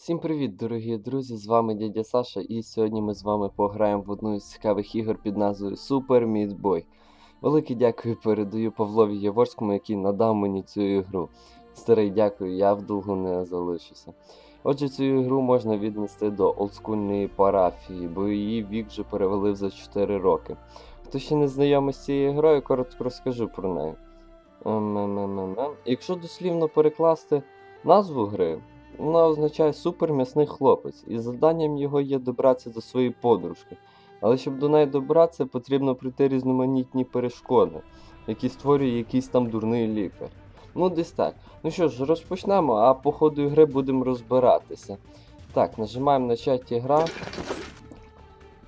Всім привіт, дорогі друзі! З вами дядя Саша, і сьогодні ми з вами пограємо в одну із цікавих ігор під назвою Super Meat Boy. Велике дякую передаю Павлові Яворському, який надав мені цю ігру. Старий дякую, я в долгу не залишуся. Отже, цю ігру можна віднести до олдскульної парафії, бо її вік вже перевалив за 4 роки. Хто ще не знайомий з цією грою, коротко розкажу про неї. Якщо дослівно перекласти назву гри, вона означає суперм'ясний хлопець, і завданням його є добратися до своєї подружки. Але щоб до неї добратися, потрібно пройти різноманітні перешкоди, які створює якийсь там дурний лікар. Ну, десь так. Ну що ж, розпочнемо, а по ходу гри будемо розбиратися. Так, нажимаємо начати гра.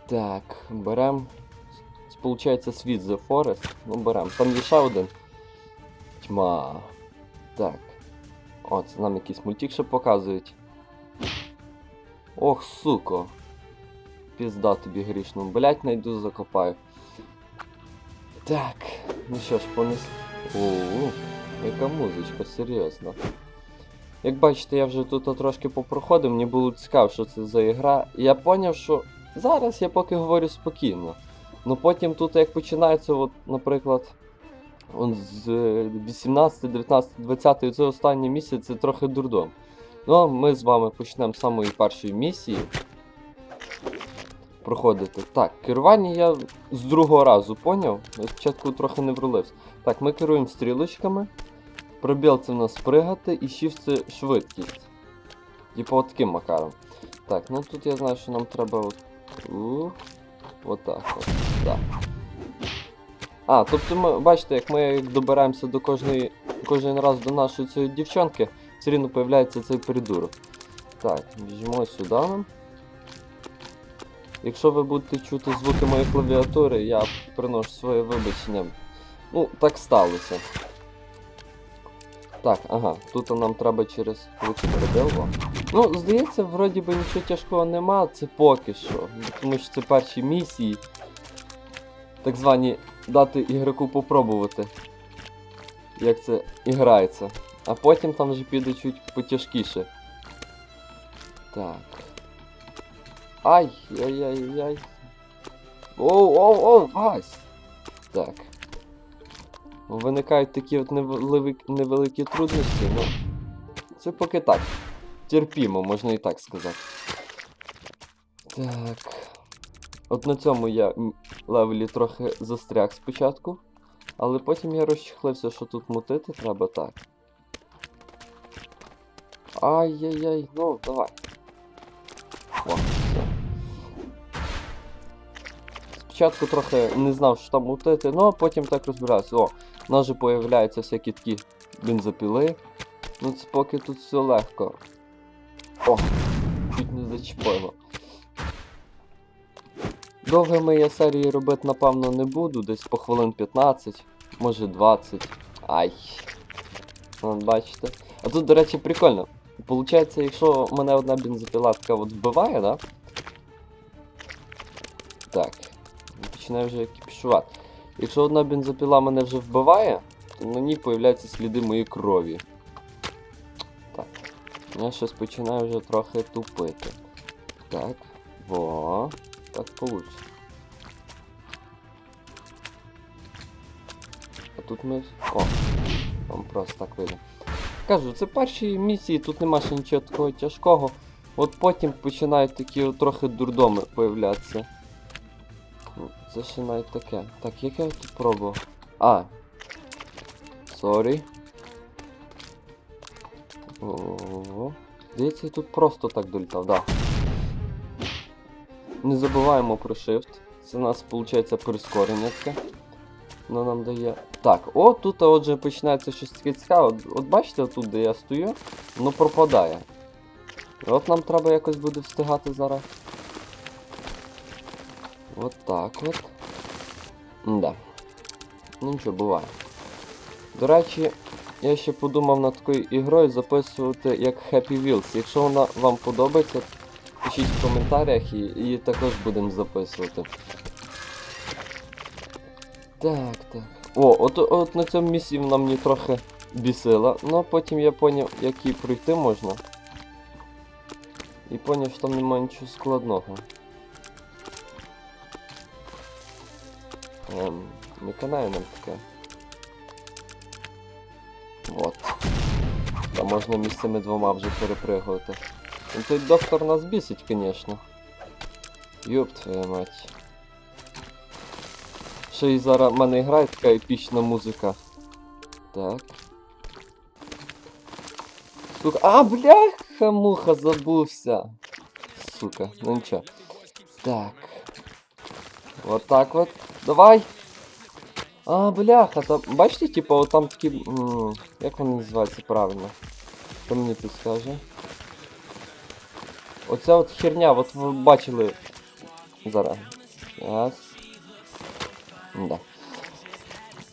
Так, беремо. Получається світ The Forest. Ну, беремо. Там є ще один. Тьма. Так. О, це нам якийсь мультик ще показують. Ох, суко. Пізда тобі грішну. Блять, найду закопаю. Так, ну що ж, понесли. О, яка музичка, серйозно. Як бачите, я вже тут трошки попроходив, мені було цікаво, що це за ігра. І я зрозумів, що зараз я поки говорю спокійно. Ну потім тут як починається, от, наприклад, он з е, 18, 19, 20 це останній місяць це трохи дурдом. Ну, а ми з вами почнемо з самої першої місії. Проходити. Так, керування я з другого разу поняв. Спочатку трохи не врулився. Так, ми керуємо стрілочками. Пробіл це в нас пригати і shift це швидкість. Типу таким макаром. Так, ну тут я знаю, що нам треба от. У, отак от. Так. А, тобто ми бачите, як ми добираємося до кожної кожен раз до нашої цієї дівчонки, все рівно появляється цей придурок. Так, біжимо сюди. Якщо ви будете чути звуки моєї клавіатури, я приношу своє вибачення. Ну, так сталося. Так, ага, тут нам треба через лучше перебило. Ну, здається, вроді би нічого тяжкого нема, це поки що. Тому що це перші місії. Так звані дати ігроку попробувати, як це грається. А потім там вже піде чуть потяжкіше. Так. Ай, яй-яй-яй. Оу, оу, оу, гась! Так. Виникають такі от невеликі, невеликі трудності, ну. Це поки так. Терпімо, можна і так сказати. Так. От на цьому я левелі трохи застряг спочатку, але потім я розчехлився, що тут мутити треба так. Ай-яй-яй, ну давай. О, все. Спочатку трохи не знав, що там мутити, ну а потім так розбирався. О, у нас же появляються всякі такі бензопіли. Ну це поки тут все легко. О, чуть не зачепило. Довгими я серії робити, напевно, не буду, десь по хвилин 15, може 20. Ай. Вон, бачите. А тут, до речі, прикольно. Получається, якщо мене одна бензопіла така от вбиває, да? Так. Починаю вже кіпішувати. Якщо одна бензопіла мене вже вбиває, то на ній появляються сліди моєї крові. Так. Я щось починаю вже трохи тупити. Так. Во. Так получше. А тут ми. О! Вам просто так вийде. Кажу, це перші місії, тут нема ще нічого такого тяжкого. От потім починають такі трохи дурдоми появлятися. Ну, Це ще навіть таке. Так, яке я тут пробував? А. Сорі. Здається, я тут просто так долітав, да. Не забуваємо про Shift. Це у нас виходить прискорення таке. Воно нам дає. Так, о, тут отже починається щось таке цікаве. От, от бачите, тут де я стою, воно пропадає. От нам треба якось буде встигати зараз. От так от. Да. Ну нічого, буває. До речі, я ще подумав над такою ігрою записувати як Happy Wheels. Якщо вона вам подобається, пишіть в коментарях і її також будемо записувати. Так, так. О, от, от на цьому місці вона мені трохи бісила, ну а потім я поняв, як її пройти можна. І поняв, що там немає нічого складного. Ем, не канає нам таке. Вот. Та можна між цими двома вже перепригувати. Ну цей доктор нас бісить, звісно. Йоп твою мать. Ще й зараз в мене грає така епічна музика. Так. Сука. А, бляха, муха, забувся. Сука, ну нічого. Так. Вот так вот. Давай. А, бляха, там. Бачите, типа, от там такі. м, Як вони називаються правильно? Хто мені підскаже? Оця от херня, от ви бачили. Зараз. Раз. Да.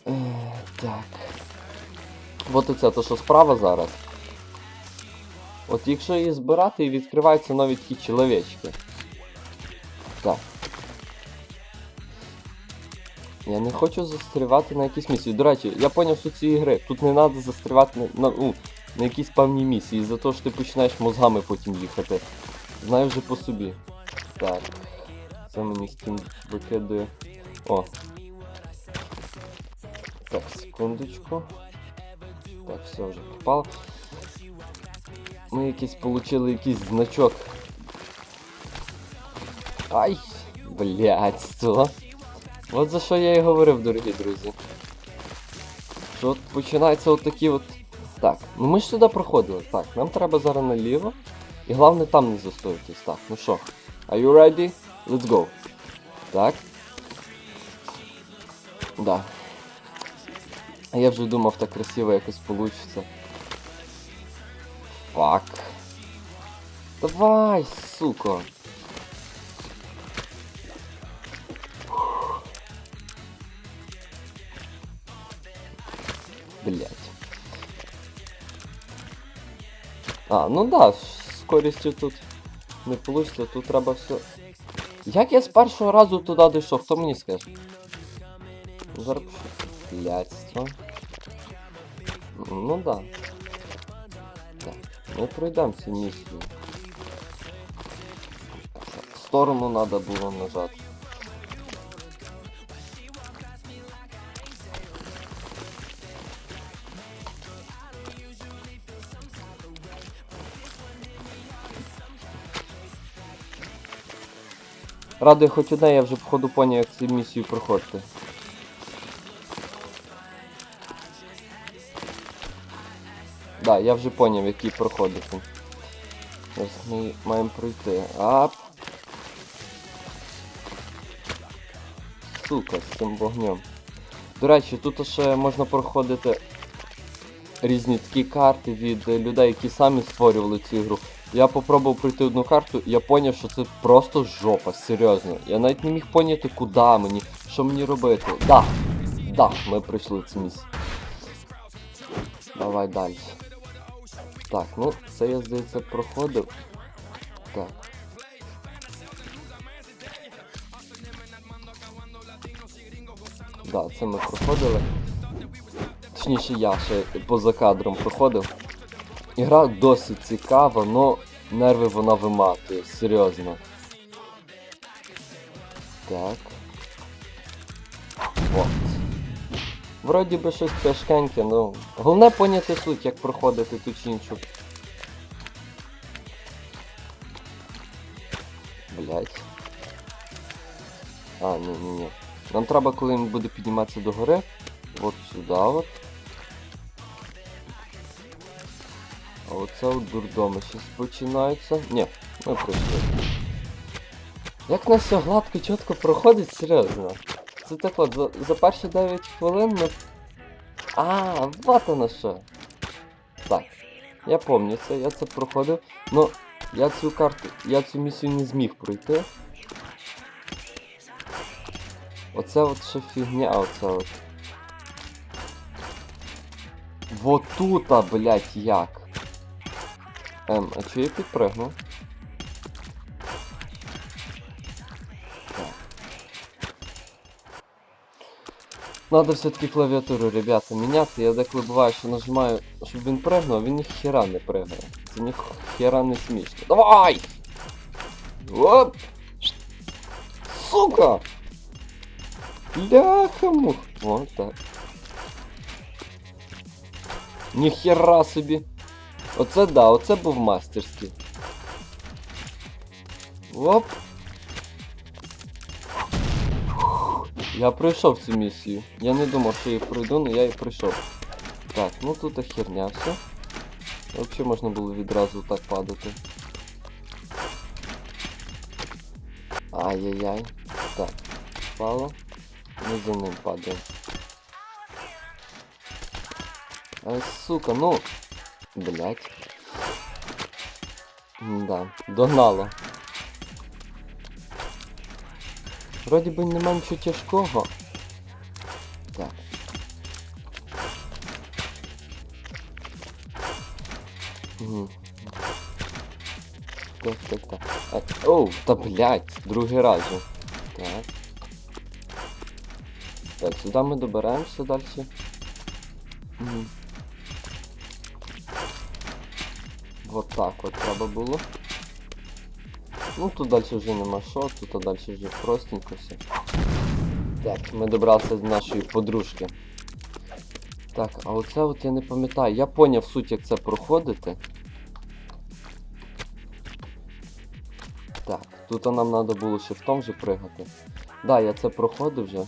Е, так. От оця, то що справа зараз. От якщо її збирати, і відкриваються нові такі чоловічки. Так. Я не хочу застрівати на якійсь місії. До речі, я поняв суть цієї гри. Тут не треба застрівати на, на, ну, на якійсь певній місії, за те, що ти починаєш мозгами потім їхати. Знаю вже по собі. Так. Це мені Steam викидує. О. Так, секундочку. Так, все вже попало. Ми якийсь получили якийсь значок. Ай! Блять, що? От за що я і говорив, дорогі друзі. Що от починаються от такі от. Так, ну ми ж сюди проходили. Так, нам треба зараз наліво. І головне там не застоїтись. Так, ну що. Are you ready? Let's go. Так. Да. А я вже думав, так красиво якось получится. Фак. Давай, сука. Блять. А, ну да, з скорістю тут не получится, тут треба все. Як я з першого разу туди дійшов, хто мені скаже? Зараз блядство. Ну да. Так, ми пройдемо цю місію. В сторону треба було нажати. Радує хоч одне, я вже походу поняв, як цю місію проходити. Да, я вже поняв, який проходити. Зараз ми маємо пройти. Ап. Сука, з цим вогнем. До речі, тут ще можна проходити різні такі карти від людей, які самі створювали цю ігру. Я попробував пройти одну карту, і я поняв, що це просто жопа, серйозно. Я навіть не міг поняти, куди мені, що мені робити. Да, да, ми пройшли цю місію. Давай далі. Так, ну це я здається проходив. Так. Да, це ми проходили. Точніше я ще поза кадром проходив. Ігра досить цікава, но нерви вона виматує, серйозно. Так. От. Вроді би щось тяжкеньке, ну. Головне поняти суть, як проходити ту чи іншу. Блять. А, ні, ні, ні. Нам треба, коли він буде підніматися до гори, от сюди от. Оце от дурдоми щось починаються. Ні, ми пройшли. Як нас все гладко, чітко проходить, серйозно. Це так от, за, за перші 9 хвилин ми. А, вот воно що. Так. Я пам'ятаю це, я це проходив. Но я цю карту, я цю місію не зміг пройти. Оце от ще фігня, оце от. Вот тута, блять, як. Ем, а чи я підпригнув? Надо все-таки клавіатуру, ребята, міняти. Я деколи буває, що нажимаю, щоб він пригнув, а він ні хера не пригає. Це ні хера не смішно. Давай! Оп! Сука! Бляха мух. О, так. Ніхера собі. Оце да, оце був мастерський. Оп. Я пройшов цю місію. Я не думав, що її пройду, але я її пройшов. Так, ну тут херня все. Взагалі можна було відразу так падати. Ай-яй-яй. Так, впало. Ми за ним падаємо. Ай, сука, ну. Блять. Да, догнало. Вроді би нема нічого тяжкого. Так. Угу. Так, так, так. А, оу, та блять, другий раз же. Так. Так, сюди ми добираємося далі. Угу. Вот так от треба було. Ну тут далі вже нема що, тут далі вже простенько все. Так, ми добралися до нашої подружки. Так, а оце от я не пам'ятаю. Я поняв суть, як це проходити. Так, тут нам треба було шифтом вже пригати. Да, я це проходив вже.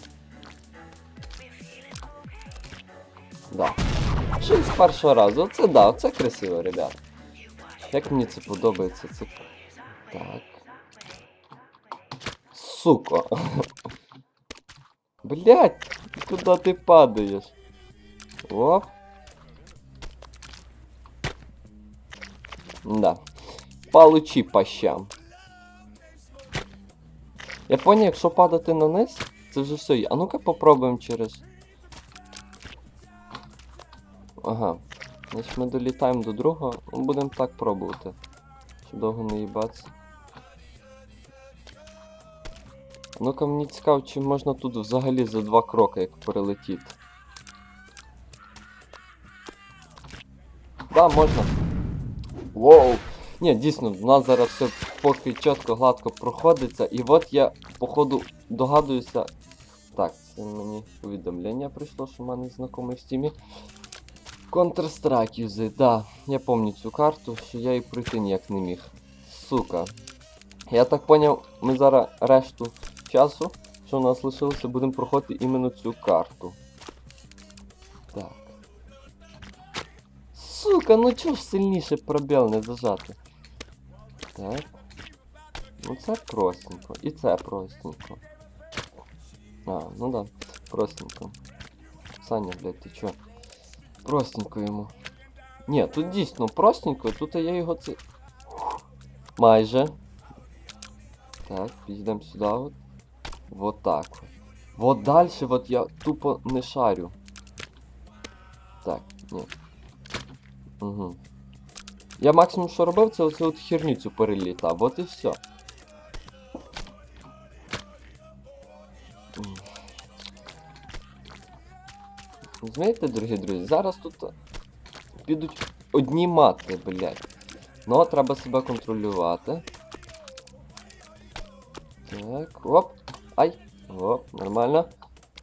Да. Ще з першого разу. Оце да, оце красиво, ребят. Як мені це подобається, це. Так. Сука. Блять, куди ти падаєш? Оп. Да. Получи по щам. Я поняв, якщо падати на низ, це вже все є. А ну-ка попробуємо через. Ага. Значить ми долітаємо до другого, будемо так пробувати. Щоб довго не їбатися. Ну-ка мені цікаво, чи можна тут взагалі за два кроки як перелетіти. Да, можна. Воу! Ні, дійсно, в нас зараз все поки чітко, гладко проходиться. І от я, походу, догадуюся. Так, це мені повідомлення прийшло, що в мене знайомий в стімі. Counter-Strike юзи, да, я пам'ятаю цю карту, що я її пройти ніяк не міг. Сука. Я так поняв, ми зараз решту часу, що у нас лишилося, будемо проходити іменно цю карту. Так. Сука, ну чого ж сильніше пробіл не зажати? Так. Ну це простенько. І це простенько. А, ну да, простенько. Саня, блядь, ти чо? Простенько йому. Ні, тут дійсно простенько, тут я його це. Майже. Так, підійдемо сюди от. Вот так от. Вот дальше вот я тупо не шарю. Так, ні. Угу. Я максимум, що робив, це оцю от херню цю перелітав, от і все. Знаєте, дорогі друзі, зараз тут підуть одні мати, блядь. Ну, треба себе контролювати. Так, оп. Ай. Оп, нормально.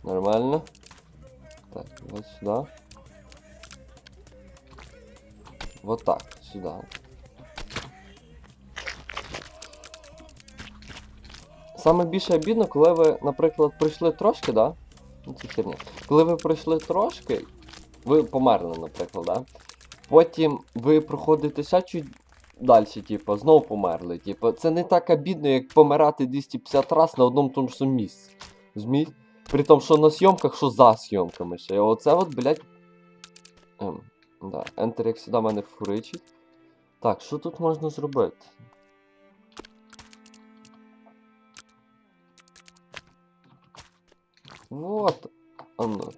Нормально. Так, вот сюда. Вот так, сюда. Саме більше обідно, коли ви, наприклад, пройшли трошки, да? Ну, це. Коли ви пройшли трошки, ви померли, наприклад, да? Потім ви проходите ще чуть далі, типу, знову померли. Типу, це не так обідно, як помирати 250 раз на одному тому ж місці. Розумієте? При тому, що на зйомках, що за зйомками ще. Оце от, блядь. Ем, да. Enter як сюди мене фуричить. Так, що тут можна зробити? Вот. Оно.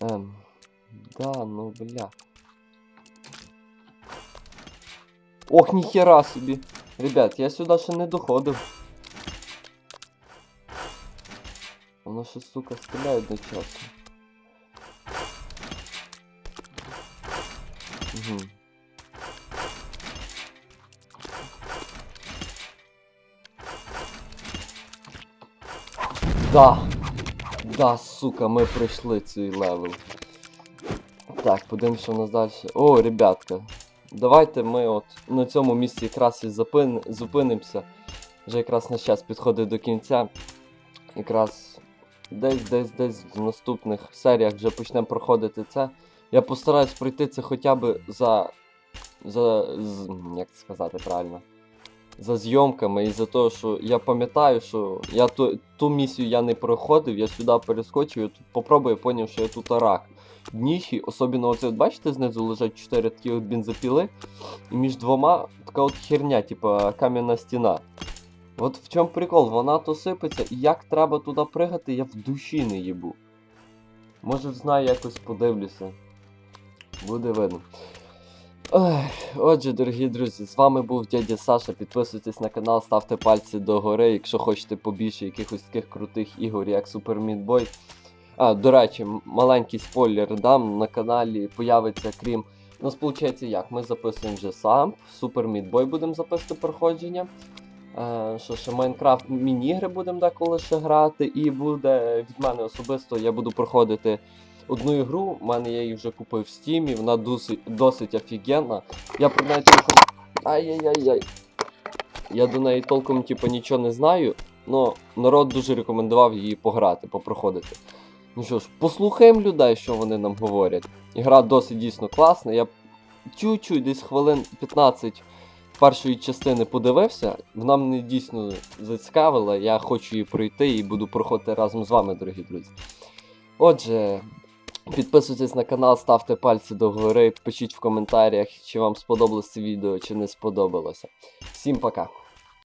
Ем. Да, ну бля. Ох, ніхера собі. Ребят, я сюди ще не доходив. Воно ще, сука, стріляє одночасно. Угу. Да. Да, сука, ми пройшли цей левел. Так, подивимось, що у нас далі. О, ребятка. Давайте ми от на цьому місці якраз і запин... зупинимося. Вже якраз наш час підходить до кінця. Якраз десь, десь, десь в наступних серіях вже почнемо проходити це. Я постараюсь пройти це хоча б за. за. з, як це сказати правильно. За зйомками і за те, що я пам'ятаю, що я ту, ту місію я не проходив, я сюди перескочив, я тут попробую, поняв, що я тут рак. Дніхі, особливо оце, бачите, знизу лежать 4 такі от бензопіли, і між двома така от херня, типа кам'яна стіна. От в чому прикол, вона то сипеться, і як треба туди пригати, я в душі не їбу. Може, знаю, якось подивлюся. Буде видно. Отже, дорогі друзі, з вами був дядя Саша. Підписуйтесь на канал, ставте пальці догори, якщо хочете побільше якихось таких крутих ігор, як Super Meat Boy. А, до речі, маленький спойлер дам на каналі появиться, крім. У нас виходить як? Ми записуємо вже сам, Super Meat Boy будемо записувати проходження. Е, що ще Майнкрафт міні-ігри будемо деколи ще грати, і буде від мене особисто я буду проходити одну ігру. У мене я її вже купив в стімі, вона досить, досить офігенна. Я про неї толком. Ай-яй-яй-яй. Я до неї толком типу, нічого не знаю, але народ дуже рекомендував її пограти, попроходити. Ну що ж, послухаємо людей, що вони нам говорять. Ігра досить дійсно класна. Я чуть-чуть десь хвилин 15 першої частини подивився. Вона мене дійсно зацікавила. Я хочу її пройти і буду проходити разом з вами, дорогі друзі. Отже, підписуйтесь на канал, ставте пальці догори, пишіть в коментарях, чи вам сподобалось це відео, чи не сподобалося. Всім пока!